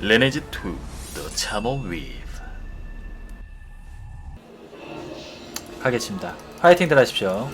레네즈 2 The Charm Weave 가겠습니다. 파이팅들 하십시오.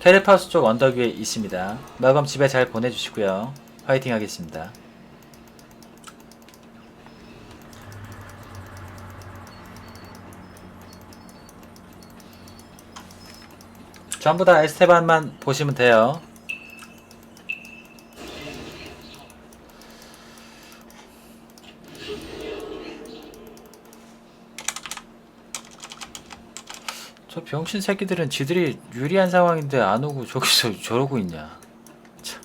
캐리파우스 쪽 언덕 위에 있습니다. 마검 집에 잘 보내주시고요. 파이팅 하겠습니다. 전부 다 에스테반만 보시면 돼요. 병신 새끼들은 지들이 유리한 상황인데 안 오고 저기서 저러고 있냐. 참.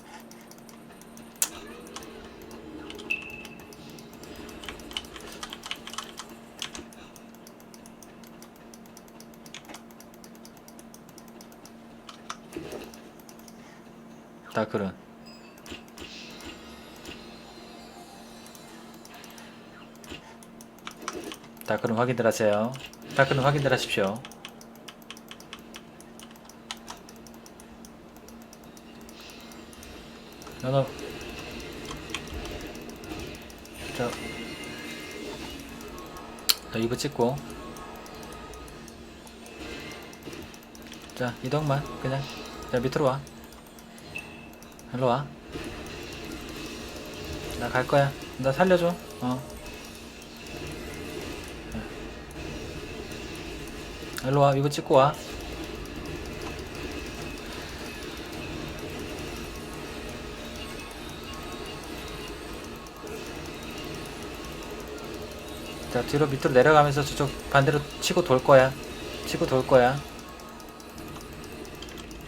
다크는 다크는 확인들 하세요. 다크는 확인들 하십시오. 연어 자, 자 이브 찍고. 자 이동만 그냥. 자 밑으로 와. 일로 와 나 갈 거야. 나 살려줘. 어. 일로 와. 이거 찍고 와 자 뒤로 밑으로 내려가면서 저쪽 반대로 치고 돌 거야. 치고 돌 거야.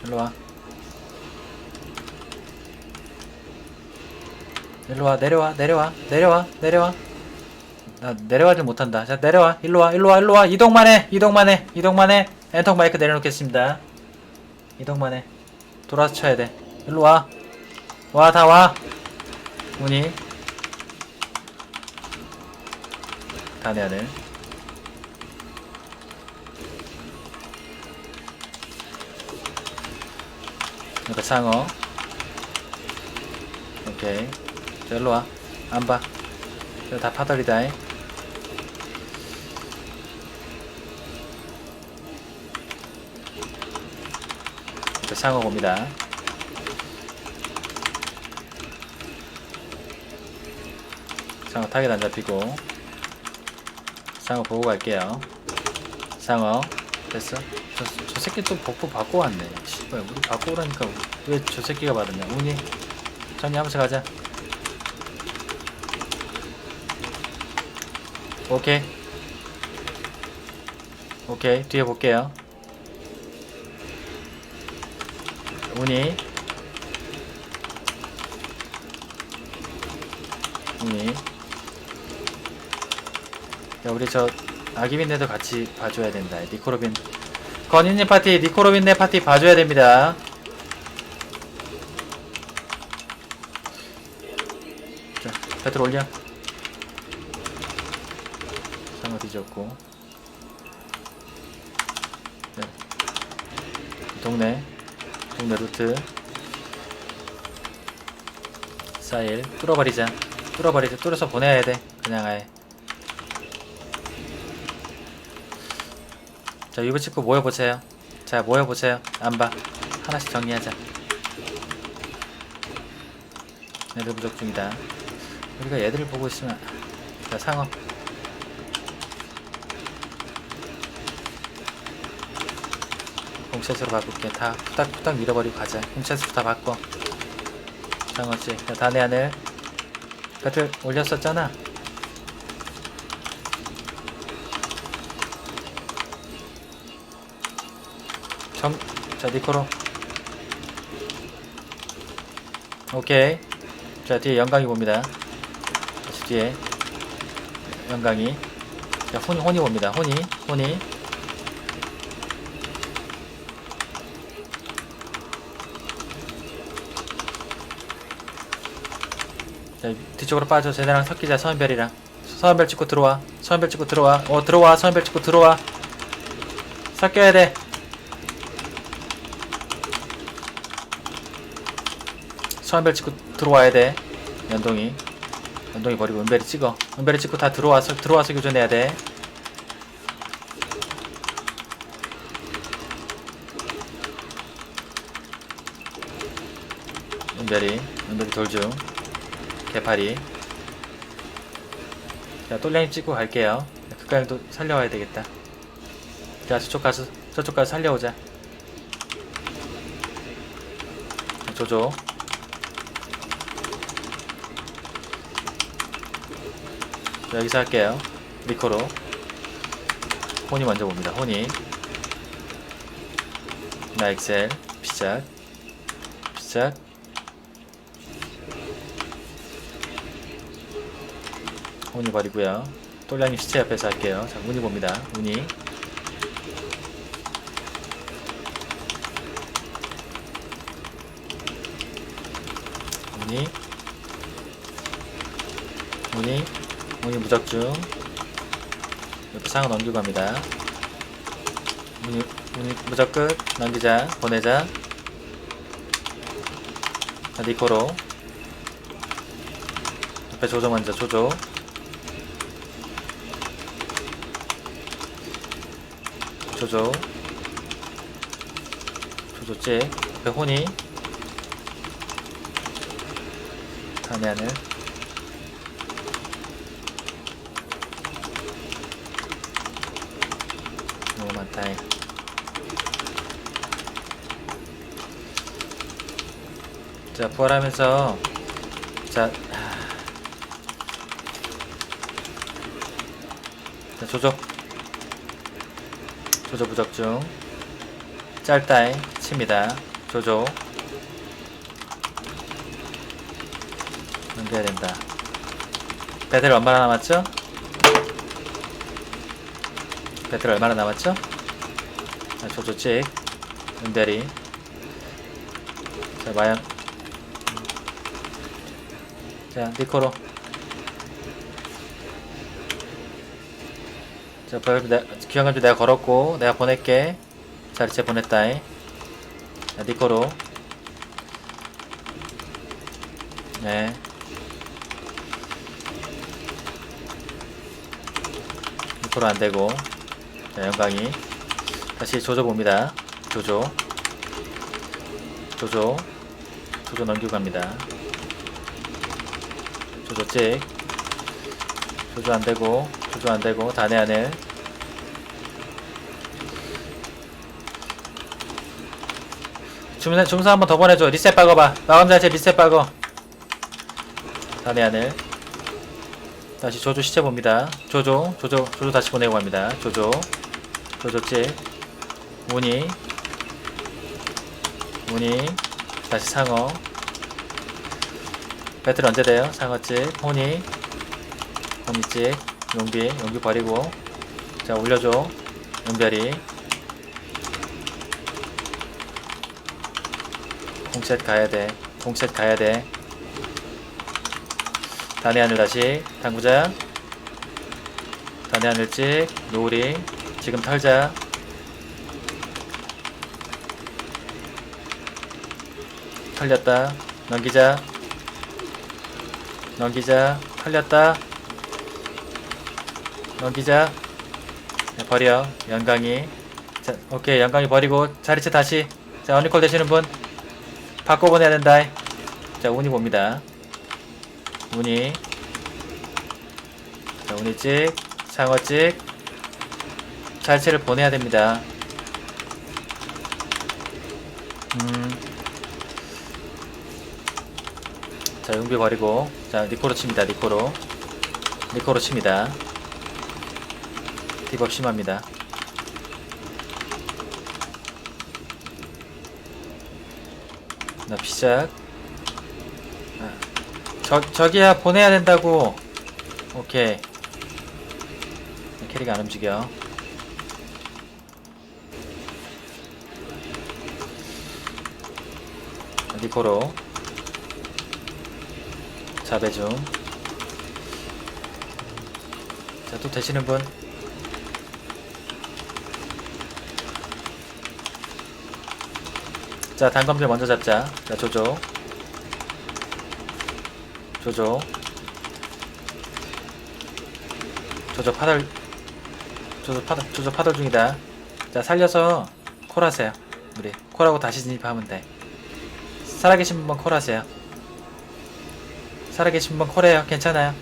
일로 와. 일로 와 내려와 내려와 내려와 내려와. 나 내려가질 못한다. 자 내려와 일로 와 일로 와 일로 와. 이동만 해 이동만 해 이동만 해. 엔터 마이크 내려놓겠습니다. 이동만 해. 돌아서 쳐야 돼. 일로 와 와 다와. 문이 단의 하늘 이거 상어. 오케이. 저 일로 와. 안봐. 이거 다 파덜이다. 잉. 상어 봅니다. 상어 타겟 안 잡히고 상어 보고 갈게요. 상어 됐어? 저, 저 새끼 또 복부 바꿔 왔네. 씨발 우리 바꿔 오라니까 왜 저 새끼가 받았냐? 운이 전이 하면서 가자. 오케이. 오케이 뒤에 볼게요. 운이 운이 야 우리 저 아기빈네도 같이 봐줘야 된다. 니코로빈. 건인님 파티 니코로빈네 파티 봐줘야 됩니다. 자 배틀 올려. 상어 뒤졌고. 네. 동네. 동네 루트. 사일. 뚫어버리자. 뚫어버리자. 뚫어서 보내야 돼. 그냥 아예 자, 유부 찍고 모여보세요. 자, 모여보세요. 안 봐. 하나씩 정리하자. 애들 부족 중이다. 우리가 얘들을 보고 있으면, 자, 상어. 공샷으로 바꿀게. 다 후딱후딱 밀어버리고 가자. 공샷으로 다 바꿔. 상어씨. 자, 다내 하늘. 배틀 올렸었잖아. 정, 자, 니코로. 오케이. 자, 뒤에 영광이 봅니다. 다시 뒤에. 영광이. 자, 혼이, 혼이 봅니다. 혼이, 혼이. 자, 뒤쪽으로 빠져. 쟤네랑 섞이자, 서은별이랑. 서은별 찍고 들어와. 서은별 찍고 들어와. 어, 들어와. 서은별 찍고 들어와. 섞여야 돼. 서한별 찍고 들어와야 돼. 연동이. 연동이 버리고 은별이 찍어. 은별이 찍고 다 들어와서 들어와서 교전해야 돼. 은별이 은별이 돌중 개파리. 자 똘량이 찍고 갈게요. 그까지도 살려와야 되겠다. 자 저쪽 가서 저쪽 가서 살려오자. 자, 조조. 여기서 할게요. 리코로. 혼이 먼저 봅니다. 혼이. 나 엑셀. 시작. 시작. 혼이 버리고요. 똘량님 시체 옆에서 할게요. 자, 운이 봅니다. 운이. 운이. 운이. 운이 무적중. 옆에 상어 넘기고 갑니다. 운이, 운이 무적 끝. 넘기자. 보내자. 자, 니코로. 옆에 조조 먼저, 조조. 조조 조조째 옆에 혼이 다음에 하늘 너무 많다 이. 자 부활하면서 자, 하. 자 조조 조조 부적중 짤다이 칩니다 조조 넘겨야 된다 배틀 얼마나 남았죠? 배틀 얼마나 남았죠? 자, 조조 찍 은대리 자 마연 자 니코로 자, 기왕감주 내가 걸었고, 내가 보낼게. 자, 리체 보냈다이. 자, 니코로. 네. 니코로 안 되고. 자, 영광이. 다시 조조 봅니다. 조조. 조조. 조조 넘기고 갑니다. 조조 찍. 조조 안 되고. 조조 안 되고. 다내 하늘. 주문사, 주문사 한번 더 보내줘. 리셋 박아봐. 마감 자체 리셋 박어. 다내 하늘. 다시 조조 시체 봅니다. 조조, 조조, 조조 다시 보내고 갑니다. 조조, 조조집, 문이, 문이, 다시 상어. 배틀 언제 돼요? 상어집, 호니, 호니집, 용비, 용비 버리고. 자, 올려줘. 용별이. 공셋 가야 돼. 공셋 가야 돼. 단의 하늘 다시 당구자. 단의 하늘 찍 노을이 지금 털자. 털렸다. 넘기자. 넘기자. 털렸다. 넘기자. 네, 버려. 영광이. 자, 오케이. 영광이 버리고 자리채 다시. 자, 어니콜 되시는 분. 바꿔 보내야 된다. 자, 운이 봅니다. 운이. 자, 운이 찍. 상어 찍. 자리채를 보내야 됩니다. 음. 자, 용비 버리고. 자, 니코로 칩니다. 니코로. 니코로 칩니다. 딥업 심합니다. 나 시작. 아, 저 저기야 보내야 된다고. 오케이. 캐릭 안 움직여. 니코로 자배 중. 자, 또 되시는 분? 자, 단검들 먼저 잡자. 자, 조조. 조조. 조조 파덜 조조 파덜 조조 파덜 중이다 자 살려서 콜 하세요 우리 콜하고 다시 진입하면 돼 살아계신 분 콜하세요. 살아계신 분 콜해요. 괜찮아요.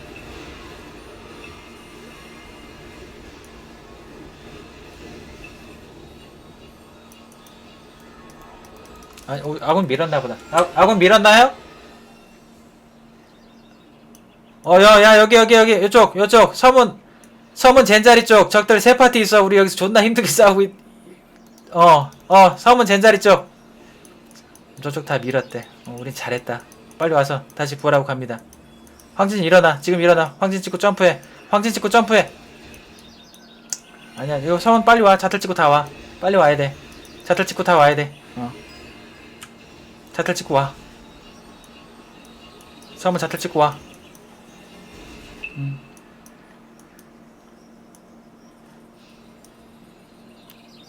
어, 아군 밀었나 보다. 아, 아군 밀었나요? 어 야 야 여기 여기 여기. 이쪽 이쪽. 서문 서문 젠자리 쪽. 적들 세 파티 있어. 우리 여기서 존나 힘들게 싸우고 있... 어 어 서문 젠자리 쪽 저쪽 다 밀었대. 어, 우린 잘했다. 빨리 와서 다시 부활하고 갑니다. 황진 일어나. 지금 일어나. 황진 찍고 점프해. 황진 찍고 점프해. 아니야 이거 서문 빨리 와. 자틀 찍고 다 와. 빨리 와야 돼. 자틀 찍고 다 와야 돼. 어. 자틀 찍고 와. 서문 자틀 찍고 와. 음.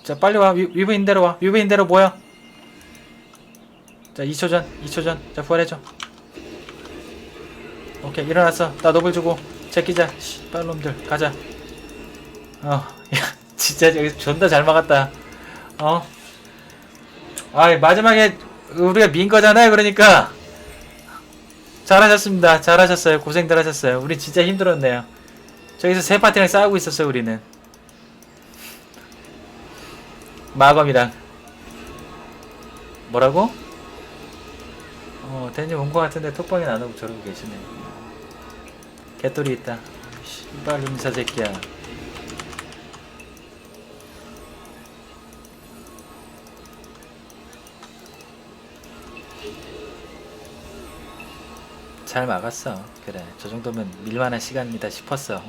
자 빨리 와. 위, 위브인 대로 와. 위브인 대로 모여 자 2초 전 2초 전자 부활해줘 오케이 일어났어 나 노블 주고 제끼자 씨발놈들 가자 어야 진짜 여기 존나 잘 막았다 어 아, 마지막에 우리가 민 거잖아요. 그러니까 잘하셨습니다. 잘하셨어요. 고생들 하셨어요. 우리 진짜 힘들었네요. 저기서 세 파티랑 싸우고 있었어요. 우리는 마검이랑 뭐라고? 어, 대님 온거 같은데 톡방에 안 오고 저러고 계시네. 개돌이 있다. 씨발 음사 새끼야. 잘 막았어. 그래. 저 정도면 밀만한 시간이다 싶었어.